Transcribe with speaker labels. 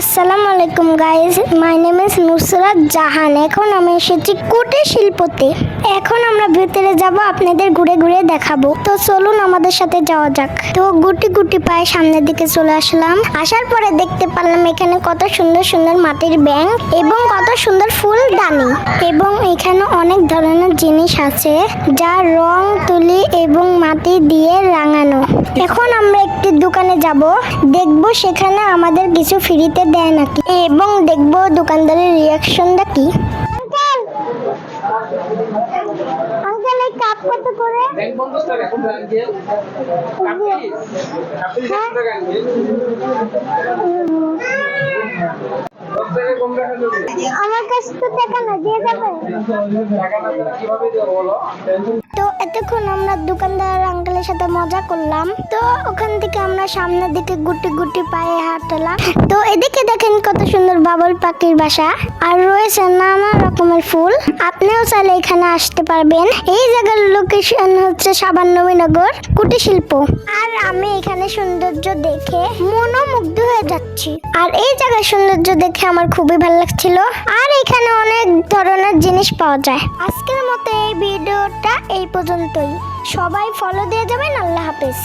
Speaker 1: আসসালামু আলাইকুম guys my name is Nusrat Jahan এখন আমি এসেছি কুটির শিল্পতে। এখন আমরা ভিতরে যাব, আপনাদের ঘুরে ঘুরে দেখাবো। তো চলুন আমাদের সাথে যাওয়া যাক। তো গুটি গুটি পায়ে সামনের দিকে চলে আসলাম। আসার পরে দেখতে পারলাম এখানে কত সুন্দর সুন্দর মাটির ব্যাংক এবং কত সুন্দর ফুলদানি এবং এখানে অনেক ধরনের জিনিস আছে, যা রং, তুলি এবং মাটি দিয়ে রাঙানো। এখন আমরা একটি দোকানে যাব দেখব সেখানে আমাদের কিছু ফ্রিতে দেয় নাকি এবং দেখব দোকানদারের রিয়াকশনটা কি। কাপ কত করে? আমার কাছে তো টাকা না দিয়ে যাবে। তো এতক্ষণ আমরা দোকানদার আঙ্কেলের সাথে মজা করলাম। তো ওখান থেকে সামনের দিকে গুটি গুটি পায়ে হাঁটলাম। তো এদিকে দেখেন কত সুন্দর বাবল পাখির বাসা। আর রয়েছে নানা রকমের ফুল। আপনিও চাইলে এখানে আসতে পারবেন। এই জায়গার লোকেশন হচ্ছে সাবান নবীনগর কুটির শিল্প। আর আমি এখানে সৌন্দর্য দেখে মনোমুগ্ধ হয়ে যাচ্ছি। আর এই জায়গার সৌন্দর্য দেখে আমার খুবই ভালো লাগছিল। আর এখানে অনেক ধরনের জিনিস পাওয়া যায়। আজকের মতো এই ভিডিওটা এই পর্যন্তই। সবাই ফলো দিয়ে যাবেন। আল্লাহ হাফেজ।